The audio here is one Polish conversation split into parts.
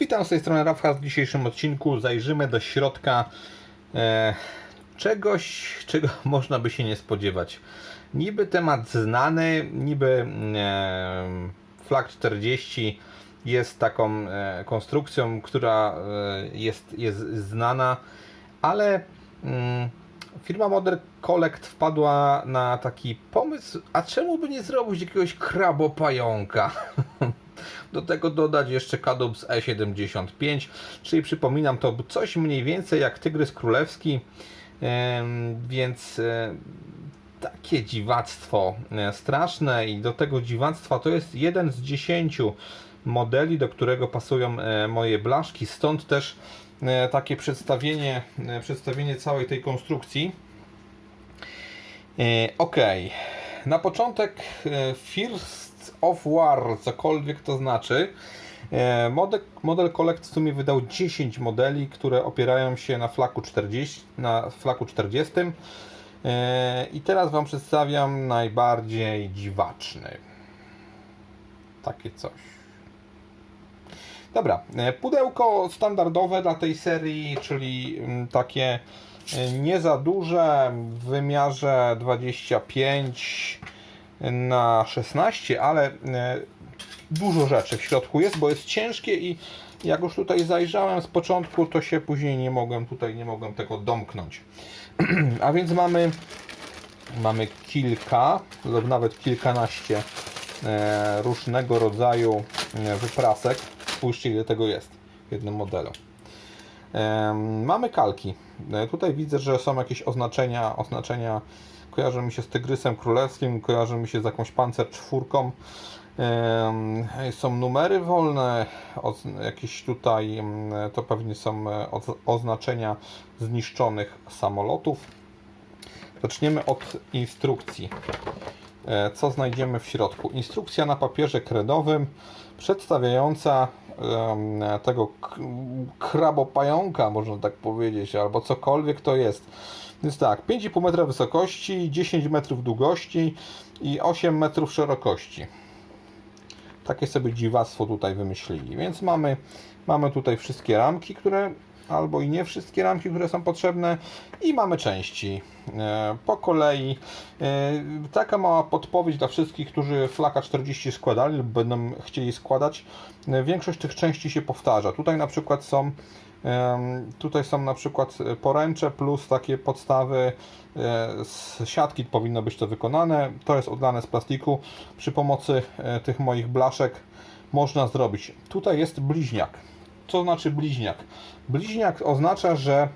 Witam z tej strony Rafha. W dzisiejszym odcinku zajrzymy do środka e, czegoś, czego można by się nie spodziewać. Niby temat znany, niby e, Flag 40 jest taką e, konstrukcją, która e, jest, jest znana, ale mm, firma Model Collect wpadła na taki pomysł, a czemu by nie zrobić jakiegoś krabopająka? Do tego dodać jeszcze Kadubs E75, czyli przypominam to coś mniej więcej jak Tygrys Królewski, więc e, takie dziwactwo e, straszne i do tego dziwactwa to jest jeden z dziesięciu modeli, do którego pasują e, moje blaszki, stąd też takie przedstawienie, przedstawienie całej tej konstrukcji. Ok, na początek First of War, cokolwiek to znaczy. E, Model, model Collect w sumie wydał 10 modeli, które opierają się na flaku 40. Na flaku 40. E, I teraz Wam przedstawiam najbardziej dziwaczny. Takie coś. Dobra, e, pudełko standardowe dla tej serii, czyli mm, takie nie za duże, w wymiarze 25 na 16, ale e, dużo rzeczy w środku jest, bo jest ciężkie i jak już tutaj zajrzałem z początku, to się później nie mogłem tutaj nie mogłem tego domknąć. A więc mamy mamy kilka lub nawet kilkanaście e, różnego rodzaju e, wyprasek. Spójrzcie ile tego jest w jednym modelu. Mamy kalki. Tutaj widzę, że są jakieś oznaczenia. Oznaczenia kojarzą mi się z Tygrysem Królewskim, kojarzą mi się z jakąś Panzer czwórką. Są numery wolne, jakieś tutaj to pewnie są e, oz- oznaczenia zniszczonych samolotów. Zaczniemy od instrukcji. E, Co znajdziemy w środku? Instrukcja na papierze kredowym przedstawiająca tego krabopająka, można tak powiedzieć, albo cokolwiek to jest. Więc tak, 5,5 metra wysokości, 10 metrów długości i 8 metrów szerokości. Takie sobie dziwactwo tutaj wymyślili. Więc mamy, mamy tutaj wszystkie ramki, które albo i nie wszystkie ramki, które są potrzebne i mamy części e, po kolei. E, Taka mała podpowiedź dla wszystkich, którzy flaka 40 składali lub będą chcieli składać. E, Większość tych części się powtarza. Tutaj na przykład są Tutaj są na przykład poręcze plus takie podstawy z siatki powinno być to wykonane. To jest odlane z plastiku. Przy pomocy tych moich blaszek można zrobić. Tutaj jest bliźniak. Co znaczy bliźniak? Bliźniak oznacza, że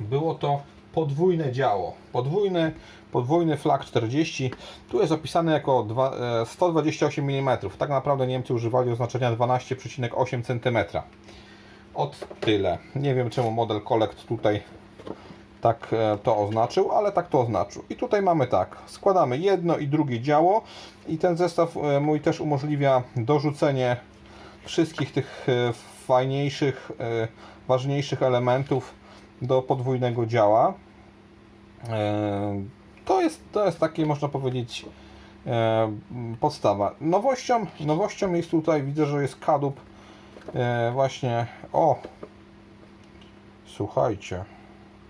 było to podwójne działo. Podwójny, podwójny flag 40. Tu jest opisane jako dwa- e, 128 mm. Tak naprawdę Niemcy używali oznaczenia 12,8 cm. Od tyle. Nie wiem czemu model Collect tutaj tak e, to oznaczył, ale tak to oznaczył. I tutaj mamy tak, składamy jedno i drugie działo i ten zestaw e, mój też umożliwia dorzucenie wszystkich tych e, fajniejszych, e, ważniejszych elementów do podwójnego działa. E, To jest, to jest takie, można powiedzieć, podstawa. Nowością, nowością jest tutaj, widzę, że jest kadłub właśnie, o, słuchajcie,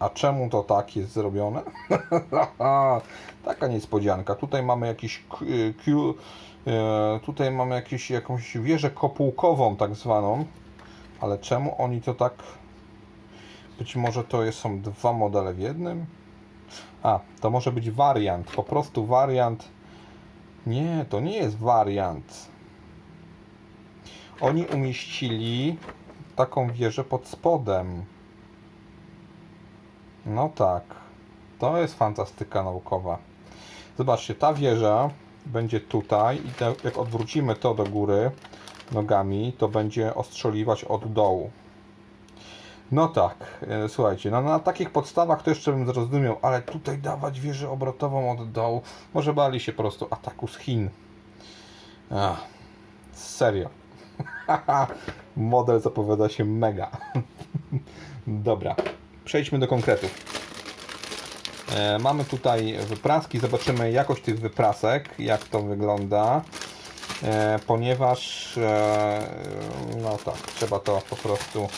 a czemu to tak jest zrobione? Taka niespodzianka. Tutaj mamy jakiś Q, Q e, tutaj mamy jakiś, jakąś wieżę kopułkową tak zwaną, ale czemu oni to tak być może to jest, są dwa modele w jednym? A, to może być wariant, po prostu wariant. Nie, to nie jest wariant. Oni umieścili taką wieżę pod spodem. No tak, to jest fantastyka naukowa. Zobaczcie, ta wieża będzie tutaj i te, jak odwrócimy to do góry nogami, to będzie ostrzeliwać od dołu. No tak, e, słuchajcie, no na takich podstawach to jeszcze bym zrozumiał, ale tutaj dawać wieżę obrotową od dołu, może bali się po prostu ataku z Chin. Ach, serio. Model zapowiada się mega. Dobra, przejdźmy do konkretów. E, mamy tutaj wypraski, zobaczymy jakość tych wyprasek, jak to wygląda. E, ponieważ e, no, tak, trzeba to po prostu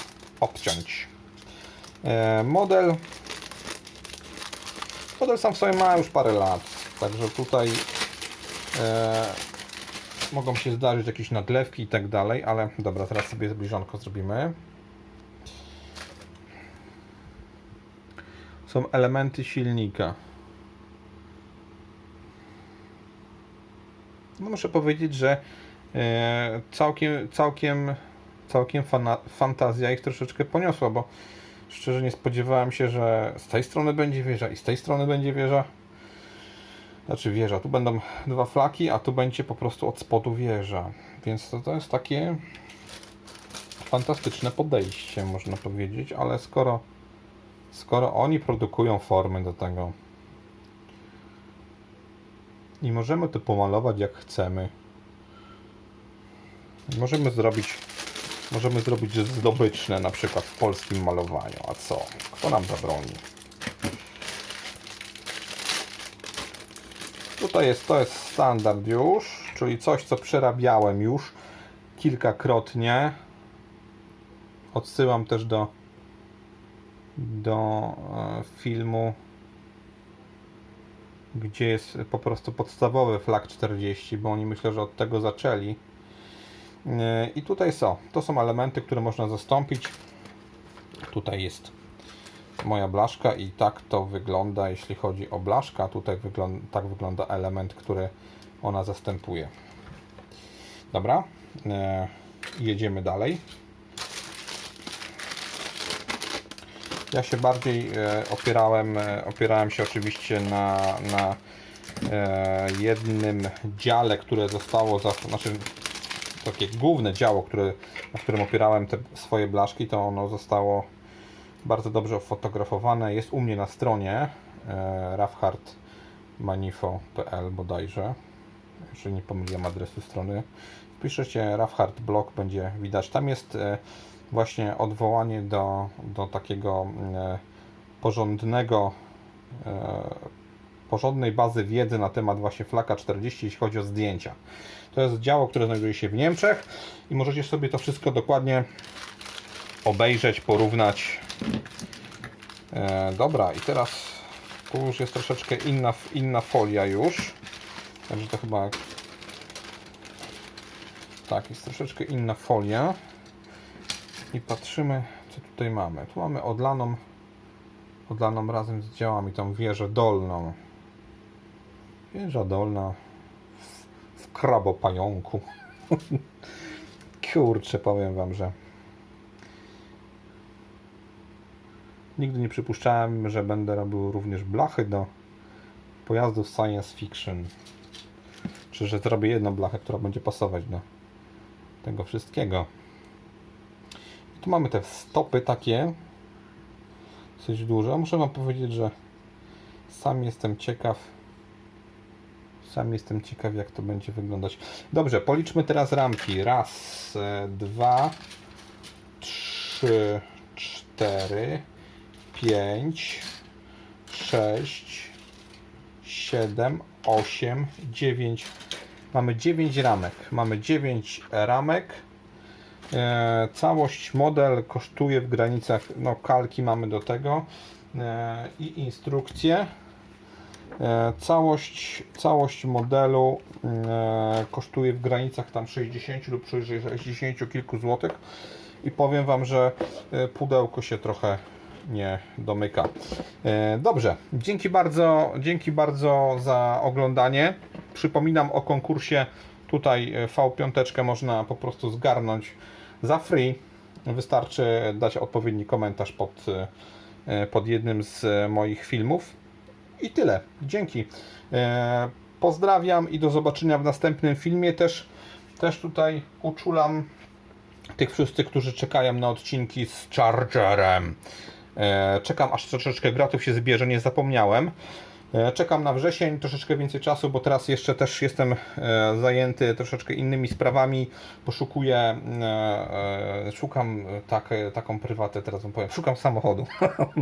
obciąć. Model model sam w sobie ma już parę lat, także tutaj mogą się zdarzyć jakieś nadlewki i tak dalej, ale dobra, teraz sobie zbliżonko zrobimy. Są elementy silnika. No muszę powiedzieć, że e, całkiem, całkiem, całkiem fantazja ich troszeczkę poniosła, bo szczerze nie spodziewałem się, że z tej strony będzie wieża i z tej strony będzie wieża. Znaczy wieża, tu będą dwa flaki, a tu będzie po prostu od spodu wieża. Więc to, to jest takie fantastyczne podejście, można powiedzieć, ale skoro, skoro oni produkują formy do tego i możemy to pomalować jak chcemy, możemy zrobić możemy zrobić zdobyczne na przykład w polskim malowaniu, a co? Kto nam zabroni? Tutaj jest, to jest standard już, czyli coś, co przerabiałem już kilkakrotnie. Odsyłam też do, do e, filmu, gdzie jest po prostu podstawowy flag 40, bo oni myślę, że od tego zaczęli. E, I tutaj są, to są elementy, które można zastąpić. Tutaj jest moja blaszka i tak to wygląda, jeśli chodzi o blaszka. Tutaj tak wygląda element, który ona zastępuje. Dobra, e, jedziemy dalej. Ja się bardziej e, opierałem, e, opierałem się oczywiście na, na e, jednym dziale, które zostało, za, znaczy takie główne działo, które, na którym opierałem te swoje blaszki, to ono zostało bardzo dobrze fotografowane. Jest u mnie na stronie rafhardmanifo.pl bodajże. Jeżeli nie pomyliłem adresu strony. Wpiszecie Rafhard blog, będzie widać. Tam jest właśnie odwołanie do, do takiego e, porządnego e, porządnej bazy wiedzy na temat właśnie flaka 40, jeśli chodzi o zdjęcia. To jest działo, które znajduje się w Niemczech i możecie sobie to wszystko dokładnie obejrzeć, porównać. E, dobra, i teraz tu już jest troszeczkę inna, inna folia już. Także to chyba... Tak, jest troszeczkę inna folia. I patrzymy, co tutaj mamy. Tu mamy odlaną, odlaną razem z działami tą wieżę dolną. Wieża dolna w, w krabopająku. Kurczę, powiem Wam, że nigdy nie przypuszczałem, że będę robił również blachy do pojazdów science fiction. Czy że zrobię jedną blachę, która będzie pasować do tego wszystkiego. Tu mamy te stopy takie dosyć duże. Muszę Wam powiedzieć, że sam jestem ciekaw sam jestem ciekaw, jak to będzie wyglądać. Dobrze, policzmy teraz ramki. Raz, e, dwa, trzy, cztery, pięć, sześć, siedem, osiem, dziewięć. Mamy dziewięć ramek. Mamy dziewięć ramek. E, całość model kosztuje w granicach, no kalki mamy do tego e, i instrukcje. E, Całość, całość modelu kosztuje w granicach tam 60 lub 60 kilku złotych i powiem Wam, że pudełko się trochę nie domyka. Dobrze, dzięki bardzo, dzięki bardzo za oglądanie. Przypominam o konkursie. Tutaj e, V5 można po prostu zgarnąć za free. Wystarczy dać odpowiedni komentarz pod, e, pod jednym z e, moich filmów. I tyle. Dzięki. E, pozdrawiam i do zobaczenia w następnym filmie. Też, też tutaj uczulam tych wszyscy, którzy czekają na odcinki z Chargerem. E, czekam aż troszeczkę gratów się zbierze, nie zapomniałem. E, czekam na wrzesień, troszeczkę więcej czasu, bo teraz jeszcze też jestem e, zajęty troszeczkę innymi sprawami. Poszukuję, e, szukam tak, taką prywatę, teraz wam powiem, szukam samochodu.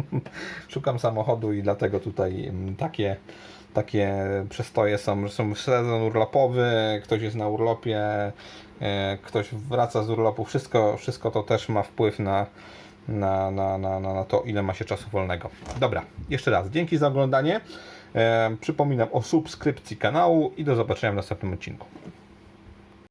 szukam samochodu i dlatego tutaj mm, takie, takie przestoje są. Są sezon urlopowy, ktoś jest na urlopie, ktoś wraca z urlopu. Wszystko, wszystko to też ma wpływ na, na, na, na, na to, ile ma się czasu wolnego. Dobra, jeszcze raz, dzięki za oglądanie. E, przypominam o subskrypcji kanału i do zobaczenia w następnym odcinku.